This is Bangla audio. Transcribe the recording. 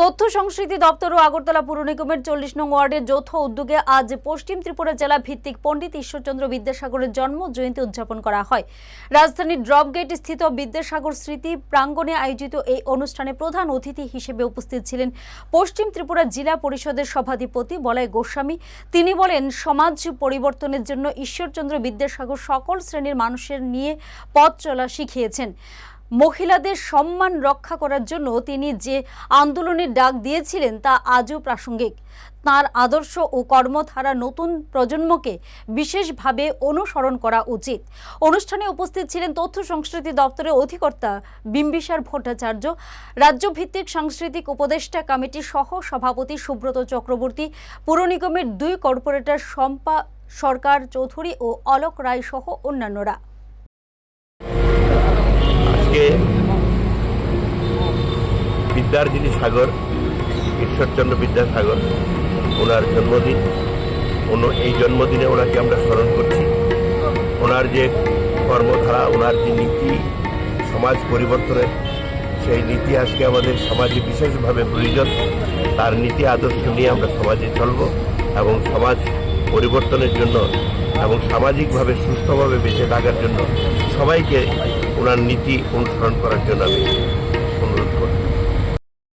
তথ্য সংস্কৃতি দপ্তর ও আগরতলা পুর নিগমের চল্লিশ নং ওয়ার্ডের যৌথ উদ্যোগে আজ পশ্চিম ত্রিপুরা জেলা ভিত্তিক পণ্ডিত ঈশ্বরচন্দ্র বিদ্যাসাগরের জন্ম জয়ন্তী উদযাপন করা হয়। রাজধানীর ড্রপগেট স্থিত বিদ্যাসাগর স্মৃতি প্রাঙ্গণে আয়োজিত এই অনুষ্ঠানে প্রধান অতিথি হিসেবে উপস্থিত ছিলেন পশ্চিম ত্রিপুরা জেলা পরিষদের সভাধিপতি বলাই গোস্বামী। তিনি বলেন, সমাজ পরিবর্তনের জন্য ঈশ্বরচন্দ্র বিদ্যাসাগর সকল শ্রেণির মানুষের নিয়ে পথ চলা শিখিয়েছেন। মহিলাদের সম্মান রক্ষা করার জন্য তিনি যে আন্দোলনের ডাক দিয়েছিলেন তা আজও প্রাসঙ্গিক। তার আদর্শ ও কর্মধারা নতুন প্রজন্মকে বিশেষভাবে অনুসরণ করা উচিত। অনুষ্ঠানে উপস্থিত ছিলেন তথ্য সংস্কৃতি দপ্তরের অধিকর্তা বিম্বিসার ভট্টাচার্য, রাজ্যভিত্তিক সাংস্কৃতিক উপদেষ্টা কমিটির সহ সভাপতি সুব্রত চক্রবর্তী, পুর নিগমের দুই কর্পোরেটর শম্পা সরকার চৌধুরী ও অলোক রায় সহ অন্যান্যরা। আজকে বিদ্যার যিনি সাগর, ঈশ্বরচন্দ্র বিদ্যাসাগর ওনার জন্মদিন। এই জন্মদিনে ওনাকে আমরা স্মরণ করছি। ওনার যে কর্মধারা, ওনার যে নীতি, সমাজ পরিবর্তনের, সেই নীতি আজকে আমাদের সমাজে বিশেষভাবে প্রয়োজন। তার নীতি আদর্শ নিয়ে আমরা সমাজে চলব এবং সমাজ পরিবর্তনের জন্য এবং সামাজিকভাবে সুস্থভাবে বেঁচে থাকার জন্য সবাইকে ওনার নীতি অনুসরণ করার জন্য আমি